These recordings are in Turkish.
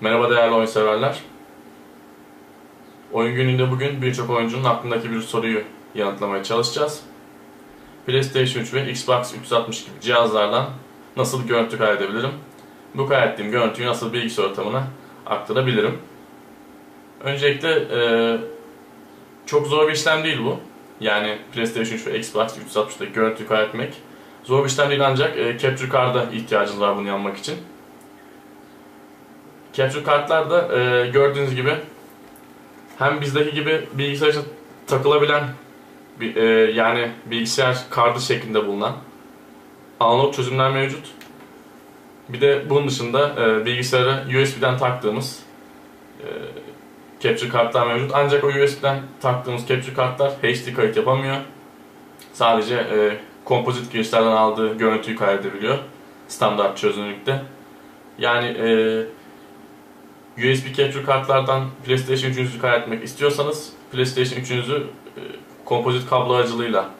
Merhaba değerli oyun. Oyun gününde bugün birçok oyuncunun aklındaki bir soruyu yanıtlamaya çalışacağız. PlayStation 3 ve Xbox 360 gibi cihazlardan nasıl görüntü kaydedebilirim? Bu kaydettiğim görüntüyü nasıl bilgisayar ortamına aktarabilirim? Öncelikle e, çok zor bir işlem değil bu. Yani PlayStation 3 ve Xbox 360'da görüntü kaydetmek zor bir işlem değil ancak e, Capture Card'a ihtiyacınız var bunu yapmak için. Capture kartlar da e, gördüğünüz gibi hem bizdeki gibi bilgisayara takılabilen bir, e, yani bilgisayar kartı şeklinde bulunan analog çözümler mevcut. Bir de bunun dışında e, bilgisayara USB'den taktığımız e, capture kartlar mevcut. Ancak o USB'den taktığımız capture kartlar HD kayıt yapamıyor. Sadece e, kompozit girişlerden aldığı görüntüyü kaydedebiliyor. Standart çözünürlükte. Yani e, USB capture kartlardan PlayStation 3'ünüzü kaydetmek istiyorsanız PlayStation 3'ünüzü e, kompozit kablo aracılığıyla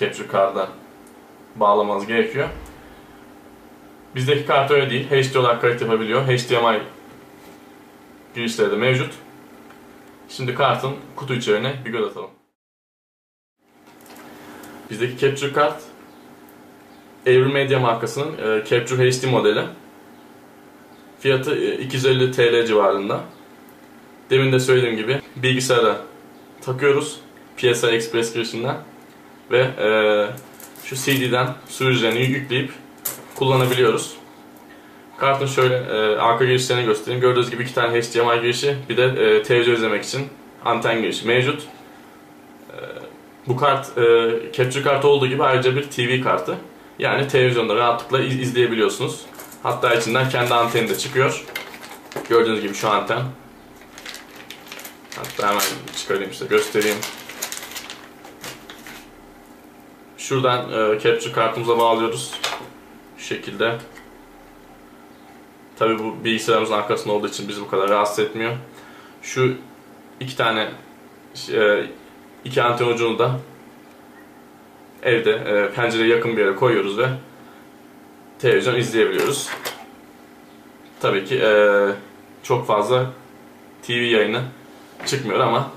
capture kart'a bağlamanız gerekiyor. Bizdeki kart öyle değil. HD olarak kayıt yapabiliyor. HDMI girişleri de mevcut. Şimdi kartın kutu içeriğine bir göz atalım. Bizdeki capture kart Evrim Media markasının e, Capture HD modeli. Fiyatı 250 TL civarında. Demin de söylediğim gibi bilgisayara takıyoruz PSI Express girişinden ve e, şu CD'den sürücülerini yükleyip kullanabiliyoruz. Kartın şöyle e, arka girişlerini göstereyim. Gördüğünüz gibi iki tane HDMI girişi, bir de e, televizyon izlemek için anten girişi mevcut. E, bu kart e, capture kartı olduğu gibi ayrıca bir TV kartı. Yani televizyonda rahatlıkla iz izleyebiliyorsunuz. Hatta içinden kendi anteni de çıkıyor. Gördüğünüz gibi şu anten. Hatta hemen çıkarayım size göstereyim. Şuradan e, capture kartımıza bağlıyoruz. Şu şekilde. Tabi bu bilgisayarımızın arkasında olduğu için bizi bu kadar rahatsız etmiyor. Şu iki tane e, iki anten ucunu da evde e, pencereye yakın bir yere koyuyoruz ve televizyon izleyebiliyoruz. Tabii ki e, çok fazla TV yayını çıkmıyor ama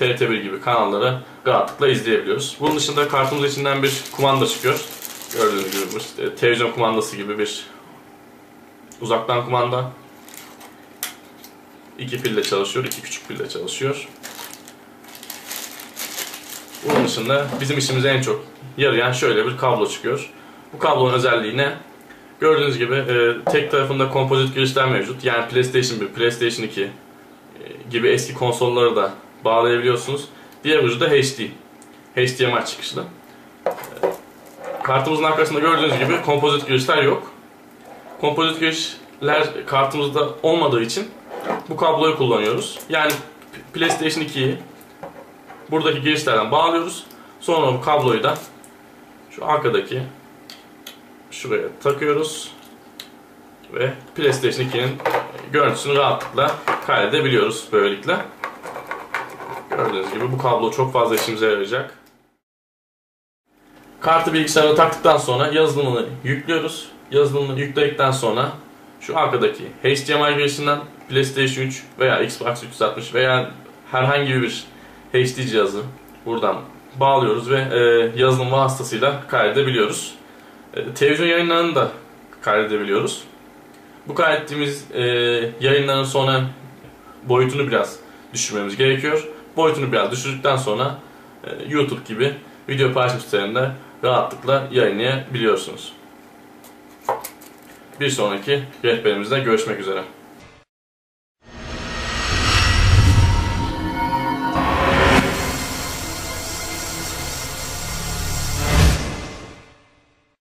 TRT1 gibi kanalları rahatlıkla izleyebiliyoruz. Bunun dışında kartımız içinden bir kumanda çıkıyor. Gördüğünüz gibi bu e, televizyon kumandası gibi bir uzaktan kumanda. İki pille çalışıyor, iki küçük pille çalışıyor. Bunun dışında bizim işimize en çok yarayan şöyle bir kablo çıkıyor. Bu kablonun özelliği ne? Gördüğünüz gibi e, tek tarafında kompozit girişler mevcut. Yani PlayStation 1, PlayStation 2 e, gibi eski konsolları da bağlayabiliyorsunuz. Diğer ucu da HD. HDMI çıkışlı. E, kartımızın arkasında gördüğünüz gibi kompozit girişler yok. Kompozit girişler kartımızda olmadığı için bu kabloyu kullanıyoruz. Yani PlayStation 2'yi buradaki girişlerden bağlıyoruz. Sonra bu kabloyu da şu arkadaki şuraya takıyoruz ve PlayStation 2'nin görüntüsünü rahatlıkla kaydedebiliyoruz böylelikle. Gördüğünüz gibi bu kablo çok fazla işimize yarayacak. Kartı bilgisayara taktıktan sonra yazılımını yüklüyoruz. Yazılımını yükledikten sonra şu arkadaki HDMI girişinden PlayStation 3 veya Xbox 360 veya herhangi bir HD cihazı buradan bağlıyoruz ve e, yazılım vasıtasıyla kaydedebiliyoruz. E, televizyon yayınlarını da kaydedebiliyoruz. Bu kaydettiğimiz e, yayınların sonra boyutunu biraz düşürmemiz gerekiyor. Boyutunu biraz düşürdükten sonra e, YouTube gibi video paylaşım sitelerinde rahatlıkla yayınlayabiliyorsunuz. Bir sonraki rehberimizde görüşmek üzere.